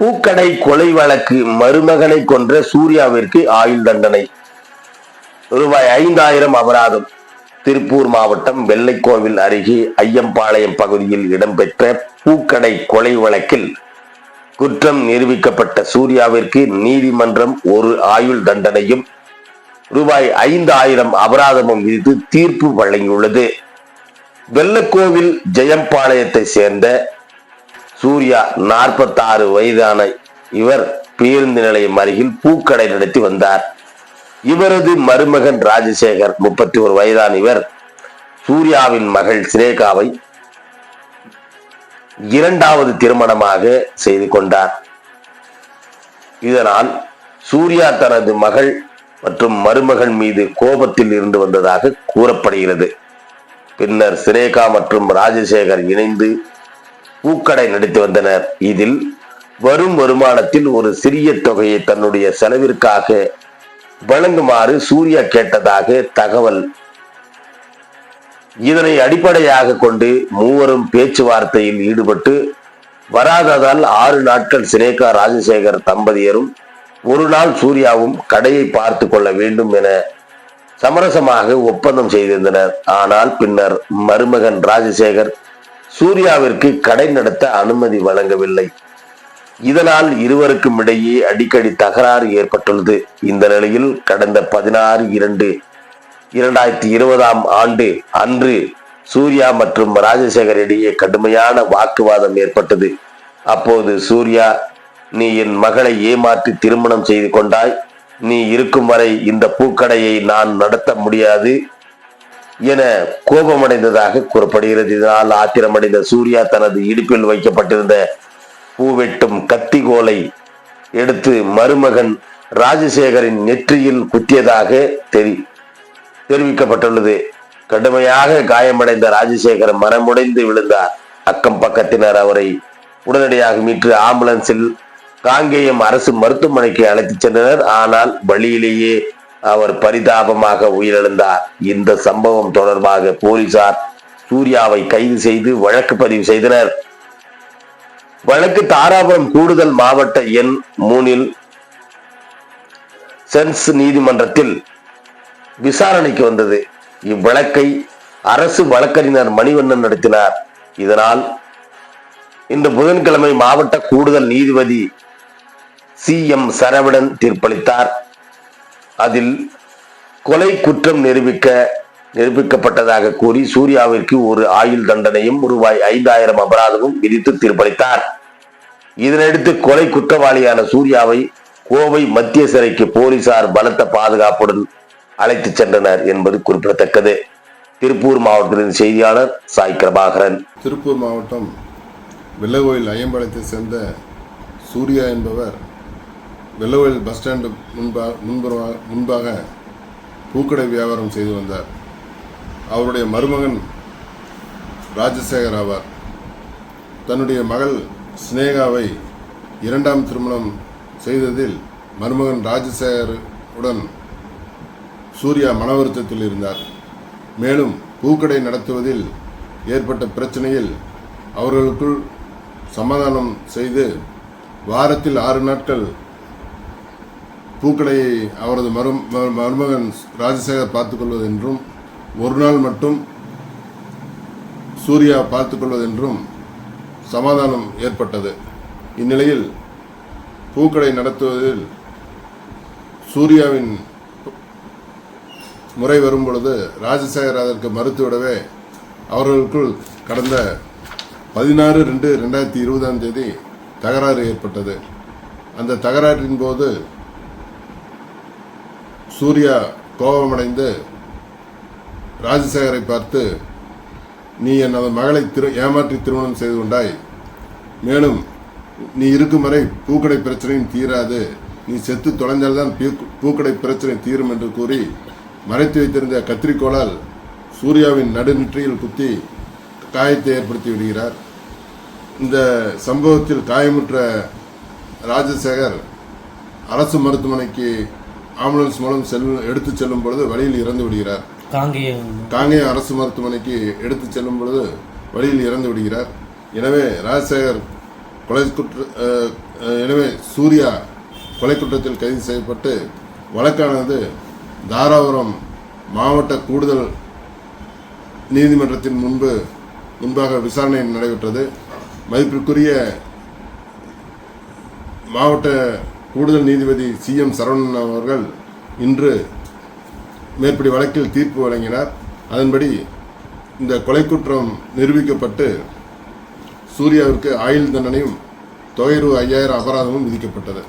பூக்கடை கொலை வழக்கு மருமகனை கொன்ற சூர்யாவிற்கு ஆயுள் தண்டனை. ரூபாய் ஐந்தாயிரம் அபராதம். திருப்பூர் மாவட்டம் வெள்ளைக்கோவில் அருகே ஐயம்பாளையம் பகுதியில் இடம்பெற்ற பூக்கடை கொலை வழக்கில் குற்றம் நிரூபிக்கப்பட்ட சூர்யாவிற்கு நீதிமன்றம் ஒரு ஆயுள் தண்டனையும் ரூபாய் ஐந்தாயிரம் அபராதமும் விதித்து தீர்ப்பு வழங்கியுள்ளது. வெள்ளக்கோவில் ஜெயம்பாளையத்தை சேர்ந்த சூர்யா 46 வயதான இவர் பேருந்து நிலையம் அருகில் பூக்கடை நடத்தி வந்தார். இவரது மருமகன் ராஜசேகர் முப்பத்தி ஒரு வயதான இவர் சூர்யாவின் மகள் சிரேகாவை இரண்டாவது திருமணமாக செய்து கொண்டார். இதனால் சூர்யா தனது மகள் மற்றும் மருமகன் மீது கோபத்தில் இருந்து வந்ததாக கூறப்படுகிறது. பின்னர் சினேகா மற்றும் ராஜசேகர் இணைந்து பூக்கடை நடத்தி வந்தனர். இதில் வரும் வருமானத்தில் ஒரு சிறிய தொகையை தன்னுடைய செலவிற்காக வழங்குமாறு சூர்யா கேட்டதாக தகவல். இதனை அடிப்படையாக கொண்டு மூவரும் பேச்சுவார்த்தையில் ஈடுபட்டு வராததால் ஆறு நாட்கள் சினேகா ராஜசேகர் தம்பதியரும் ஒரு நாள் சூர்யாவும் கடையை பார்த்து கொள்ள வேண்டும் என சமரசமாக ஒப்பந்தம் செய்திருந்தனர். ஆனால் பின்னர் மருமகன் ராஜசேகர் சூர்யாவிற்கு கடை நடத்த அனுமதி வழங்கவில்லை. இதனால் இருவருக்கும் இடையே அடிக்கடி தகராறு ஏற்பட்டுள்ளது. இந்த நிலையில் கடந்த பதினாறு இரண்டு இரண்டாயிரத்தி இருபதாம் ஆண்டு அன்று சூர்யா மற்றும் ராஜசேகர் இடையே கடுமையான வாக்குவாதம் ஏற்பட்டது. அப்போது சூர்யா நீ என் மகளை ஏமாற்றி திருமணம் செய்து கொண்டாய். நீ இருக்கும் வரை இந்த பூக்கடையை நான் நடத்த முடியாது என கோபமடைந்ததாக கூறப்படுகிறது. இதனால் ஆத்திரமடைந்த சூர்யா தனது இடுப்பில் வைக்கப்பட்டிருந்த பூவெட்டும் கத்திகோலை எடுத்து மருமகன் ராஜசேகரின் நெற்றியில் குத்தியதாக தெரி தெரிவிக்கப்பட்டுள்ளது. கடுமையாக காயமடைந்த ராஜசேகர் மனமுடைந்து விழுந்தார். அக்கம் பக்கத்தினர் அவரை உடனடியாக மீட்டு ஆம்புலன்ஸில் காங்கேயம் அரசு மருத்துவமனைக்கு அழைத்து சென்றனர். ஆனால் வழியிலேயே அவர் பரிதாபமாக உயிரிழந்தார். இந்த சம்பவம் தொடர்பாக போலீசார் சூர்யாவை கைது செய்து வழக்கு பதிவு செய்தனர். வழக்கு தாராபுரம் கூடுதல் மாவட்ட எண் மூணில் சென்ஸ் நீதிமன்றத்தில் விசாரணைக்கு வந்தது. இவ்வழக்கை அரசு வழக்கறிஞர் மணிவண்ணன் நடத்தினார். இதனால் இந்த புதன்கிழமை மாவட்ட கூடுதல் நீதிபதி சி எம் சரவணன் தீர்ப்பளித்தார். அதில் கொலை குற்றம் நிரூபிக்க நிரூபிக்கப்பட்டதாக கூறி சூர்யாவிற்கு ஒரு ஆயுள் தண்டனையும் ரூபாய் ஐந்தாயிரம் அபராதமும் விதித்து தீர்ப்பளித்தார். இதனையடுத்து கொலை குற்றவாளியான சூர்யாவை கோவை மத்திய சிறைக்கு போலீசார் பலத்த பாதுகாப்புடன் அழைத்துச் சென்றனர் என்பது குறிப்பிடத்தக்கது. திருப்பூர் மாவட்டத்தின் செய்தியாளர் சாய் பிரபாகரன். திருப்பூர் மாவட்டம் வெள்ளகோயில் ஐயம்பாளையத்தை சேர்ந்த சூர்யா என்பவர் வெள்ளகோயில் பஸ் ஸ்டாண்டு முன்பா முன்புறமாக முன்பாக பூக்கடை வியாபாரம் செய்து வந்தார். அவருடைய மருமகன் ராஜசேகர் ஆவார் தன்னுடைய மகள் சினேகாவை இரண்டாம் திருமணம் செய்ததில் மருமகன் ராஜசேகர் உடன் சூர்யா மன வருத்தத்தில் இருந்தார். மேலும் பூக்கடை நடத்துவதில் ஏற்பட்ட பிரச்சனையில் அவர்களுக்குள் சமாதானம் செய்து வாரத்தில் ஆறு நாட்கள் பூக்கடையை அவரது மரு ம- மருமகன் ராஜசேகர் பார்த்துக்கொள்வது என்றும் ஒரு நாள் மட்டும் சூர்யா பார்த்துக்கொள்வது என்றும் சமாதானம் ஏற்பட்டது. இந்நிலையில் பூக்கடை நடத்துவதில் சூர்யாவின் முறை வரும் பொழுது ராஜசேகர் அதற்கு மறுத்துவிடவே அவர்களுக்குள் கடந்த பதினாறு ரெண்டு ரெண்டாயிரத்தி இருபதாம் தேதி தகராறு ஏற்பட்டது. அந்த தகராறின் போது சூர்யா கோபமடைந்து ராஜசேகரை பார்த்து நீ எனது மகளை திரு ஏமாற்றி திருமணம் செய்து கொண்டாய். மேலும் நீ இருக்கும் வரை பூக்கடை பிரச்சனையும் தீராது. நீ செத்து தொலைந்தால்தான் பூக்கடை பிரச்சனை தீரும் என்று கூறி மறைத்து வைத்திருந்த கத்திரிக்கோளால் சூர்யாவின் நடுநெற்றியில் குத்தி காயத்தை ஏற்படுத்தி விடுகிறார். இந்த சம்பவத்தில் காயமுற்ற ராஜசேகர் அரசு மருத்துவமனைக்கு ஆம்புலன்ஸ் மூலம் செல் எடுத்து செல்லும் பொழுது வழியில் இறந்து விடுகிறார். காங்கேயம் காங்கேயம் அரசு மருத்துவமனைக்கு எடுத்து செல்லும் பொழுது வழியில் இறந்து விடுகிறார். எனவே ராஜசேகர் கொலை குற்ற எனவே சூர்யா கொலை குற்றத்தில் கைது செய்யப்பட்டு வழக்கானது தாராபுரம் மாவட்ட கூடுதல் நீதிமன்றத்தின் முன்பு முன்பாக விசாரணை நடைபெற்றது. மதிப்பிற்குரிய மாவட்ட கூடுதல் நீதிபதி சி எம் சரவணன் அவர்கள் இன்று மேற்படி வழக்கில் தீர்ப்பு வழங்கினார். அதன்படி இந்த கொலை குற்றம் நிரூபிக்கப்பட்டு சூர்யாவிற்கு ஆயுள் தண்டனையும் தொகை ரூ ஐயாயிரம் அபராதமும் விதிக்கப்பட்டது.